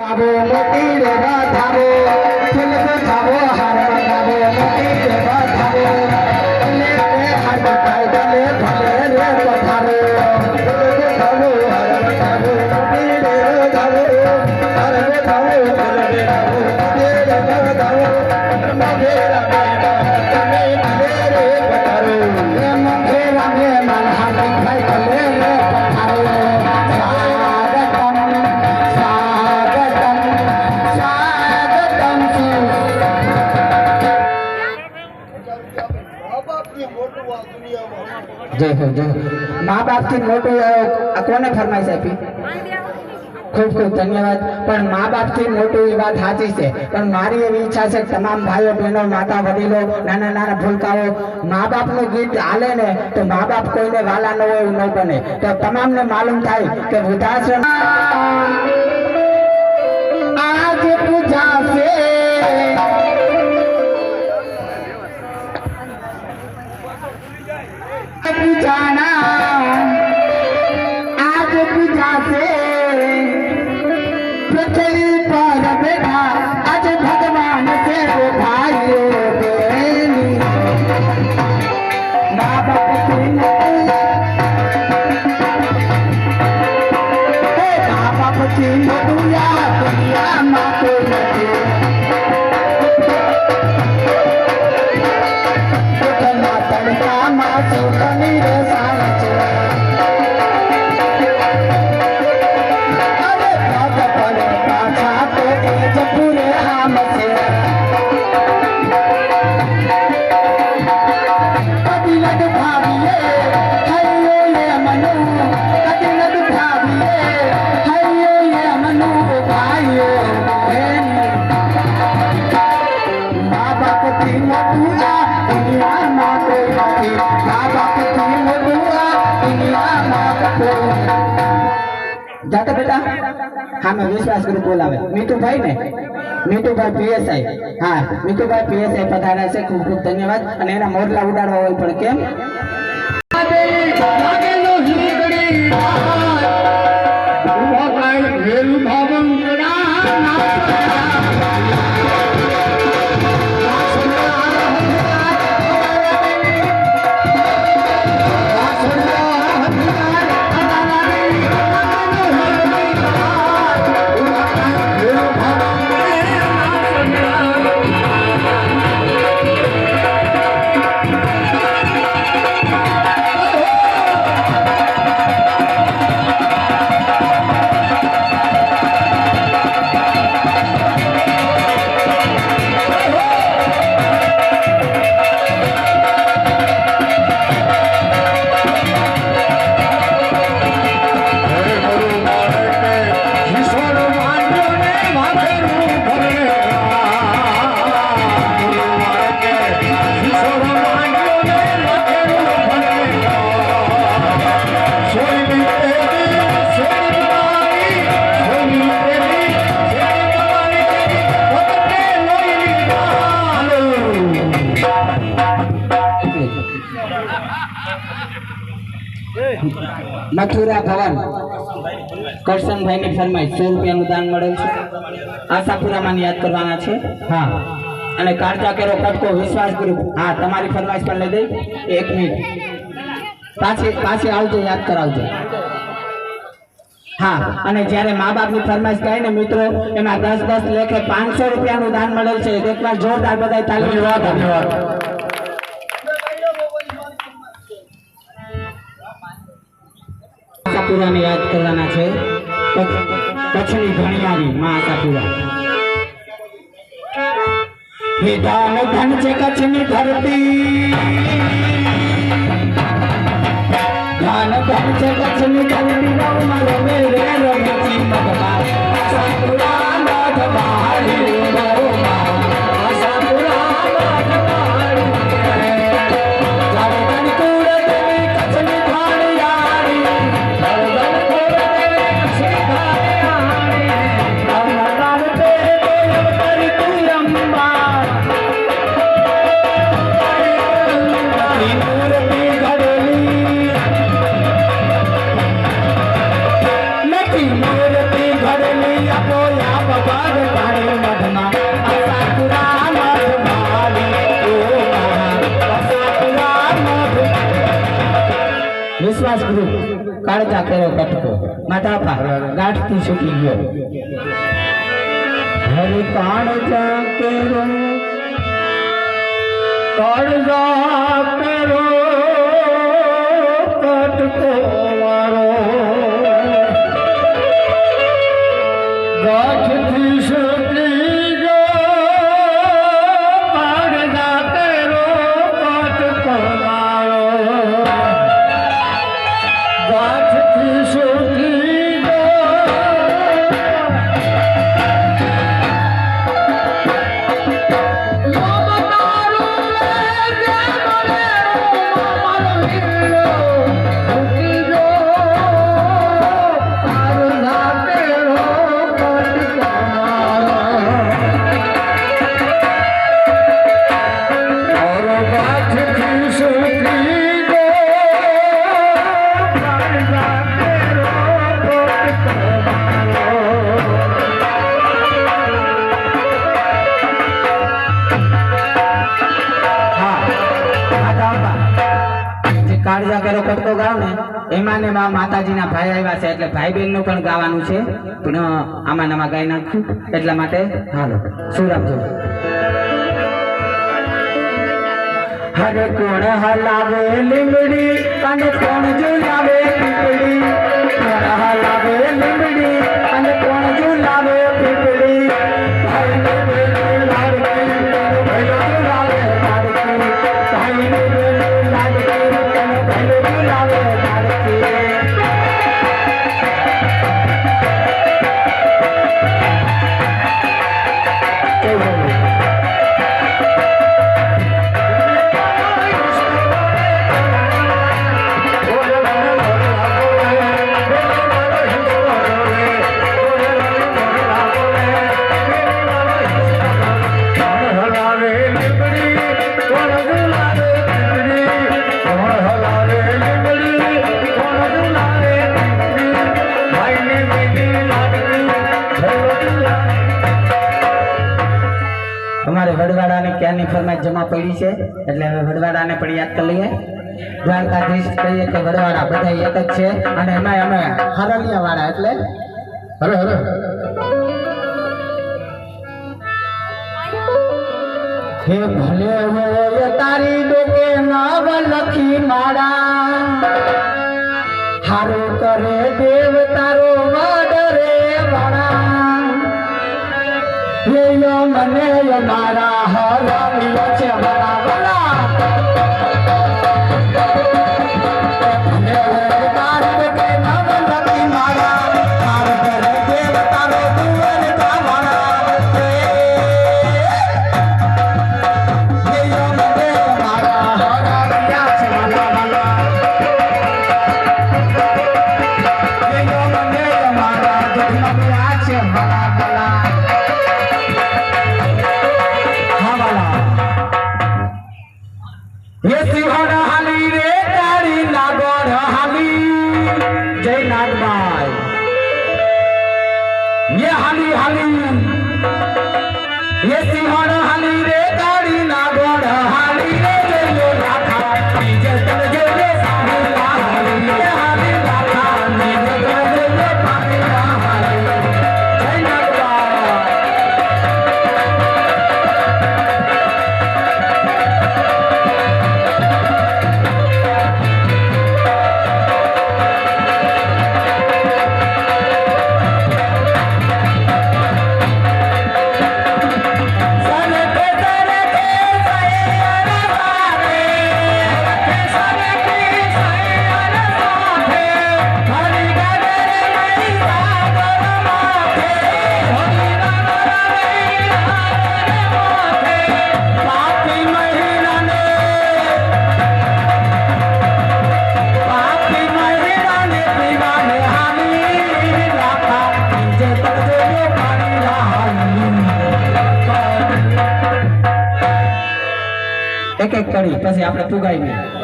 যাব মতির বাধাবো চলতে যাব হার মানাবো, মতির বাধাবো। চলতে হার মাথায় গেলে ধরে রে কথাবো চলতে যাব হার মানাবো, মতির বাধাবো। হার মাথাবো চলতে যাব, মতির বাধাবো। মতির મા બાપથી મોટું અ, કોને ફરમાઈશ આપી? ખૂબ ખૂબ ધન્યવાદ. પણ મા બાપથી મોટું એ વાત સાચી છે. પણ મારી એવી ઈચ્છા છે તમામ ભાઈઓ બહેનો માતા વડીલો નાના નાના ભૂલકાઓ મા બાપનું ગીત હાલે ને તો મા બાપ કોઈને વાલા ન હોય એવું ન બને. તો તમામને માલુમ થાય કે વૃદ્ધાશ્રમ આજ પૂજા છે. पूजाना आज पूजा से पृथ्वी पर बैठा आज भगवान से वो भाइयों જાતે બેટા? હા, મેં વિશ્વાસ ગ્રુપ બોલાવે. મીઠુભાઈ ને? મીઠુભાઈ પીએસઆઈ. હા મીઠુભાઈ પીએસઆઈ પધાર્યા છે. ખૂબ ખૂબ ધન્યવાદ. અને એના મોરલા ઉડાડવા હોય પણ કેમ? મથુરા ભવન. કરશનભાઈ ની ફરમાઈ સો રૂપિયાનું દાન મળેલ છે. આશાપુરામાં યાદ કરવાના છે. હા. અને કાળજા કેરો કટકો વિશ્વાસ ગ્રુપ હા તમારી ફરમાઈશ પણ લઈ દઈ એક મિનિટ. પાછી પાછી આવજો યાદ કરાવજો. હા અને જ્યારે મા બાપની ફરમાઈશ કહે ને મિત્રો એમાં દસ દસ લેખે પાંચસો રૂપિયાનું દાન મળેલ છે. એકવાર જોરદાર બધા તાલીમ ધન્યવાદ. આશાપુરાને યાદ કરવાના છે. કચ્છ- કચ્છની ઘણીયારી માં આશાપુરા દાન ધન છે કચ્છની ધરતી. વિશ્વાસ ગ્રુપ કાળજા કેરો કટકો માતા પા ગાંઠથી છૂટી ગયો. હરે કાળજા કેરો કાળજા કાળજા કેરો કટકો ગાવ ને એમાં ને માતાજીના ભાઈ આવ્યા છે એટલે ભાઈ બહેનનું પણ ગાવાનું છે પણ આમાં નામાં ગાઈ નાખ્યું એટલા માટે હાલો શું રાખજો हर कोण हलावे लिंबड़ी अने कोन कोण झुलावे पिपड़ी। कोन हलावे लिमड़ी अन कोण झुलावे पिपड़ी। વડવાડાની ક્યાંની ફરમાઈશ જમા પડી છે? એટલે હવે વડવાડાને પણ યાદ કરી લઈએ. દ્વારકાધીશ કહીએ કે વડવાડા બધા એક જ છે અને એમાં અમે હરણિયા વાળા એટલે હરે હરે. હે ભલે હોય તારી ડોકે નવ લખી મારા હારો કરે દેવ તારો મને મારા હરમિયો ये हाली हाली ये सिंहण કરી પછી આપણે પુગાઈ નહીં